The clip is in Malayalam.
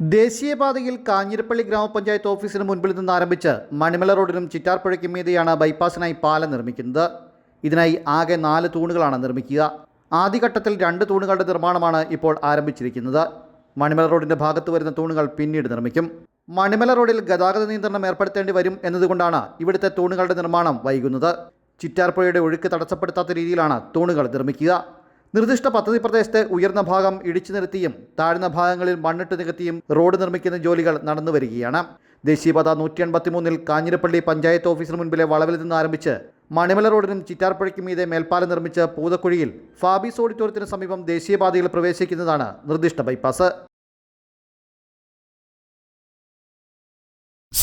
ദേശീയപാതയിൽ കാഞ്ഞിരപ്പള്ളി ഗ്രാമപഞ്ചായത്ത് ഓഫീസിന് മുൻപിൽ നിന്ന് ആരംഭിച്ച് മണിമല റോഡിനും ചിറ്റാർപ്പുഴയ്ക്കും മീതെയാണ് ബൈപ്പാസിനായി പാലം നിർമ്മിക്കുന്നത്. ഇതിനായി ആകെ നാല് തൂണുകളാണ് നിർമ്മിക്കുക. ആദ്യഘട്ടത്തിൽ രണ്ട് തൂണുകളുടെ നിർമ്മാണമാണ് ഇപ്പോൾ ആരംഭിച്ചിരിക്കുന്നത്. മണിമല റോഡിന്റെ ഭാഗത്ത് വരുന്ന തൂണുകൾ പിന്നീട് നിർമ്മിക്കും. മണിമല റോഡിൽ ഗതാഗത നിയന്ത്രണം ഏർപ്പെടുത്തേണ്ടി വരും എന്നതുകൊണ്ടാണ് ഇവിടുത്തെ തൂണുകളുടെ നിർമ്മാണം വൈകുന്നത്. ചിറ്റാർപ്പുഴയുടെ ഒഴുക്ക് തടസ്സപ്പെടുത്താത്ത രീതിയിലാണ് തൂണുകൾ നിർമ്മിക്കുക. നിർദ്ദിഷ്ട പദ്ധതി പ്രദേശത്തെ ഉയർന്ന ഭാഗം ഇടിച്ചു നിരത്തിയും താഴ്ന്ന ഭാഗങ്ങളിൽ മണ്ണിട്ട് നികത്തിയും റോഡ് നിർമ്മിക്കുന്ന ജോലികൾ നടന്നു വരികയാണ്. ദേശീയപാത നൂറ്റി എൺപത്തിമൂന്നിൽ കാഞ്ഞിരപ്പള്ളി പഞ്ചായത്ത് ഓഫീസിന് മുൻപിലെ വളവിൽ നിന്ന് ആരംഭിച്ച് മണിമല റോഡിനും ചിറ്റാർപ്പുഴയ്ക്കും മീതെ മേൽപ്പാലം നിർമ്മിച്ച് പൂതക്കുഴിയിൽ ഫാബീസ് ഓഡിറ്റോറിയത്തിന് സമീപം ദേശീയപാതയിൽ പ്രവേശിക്കുന്നതാണ് നിർദ്ദിഷ്ട bypass.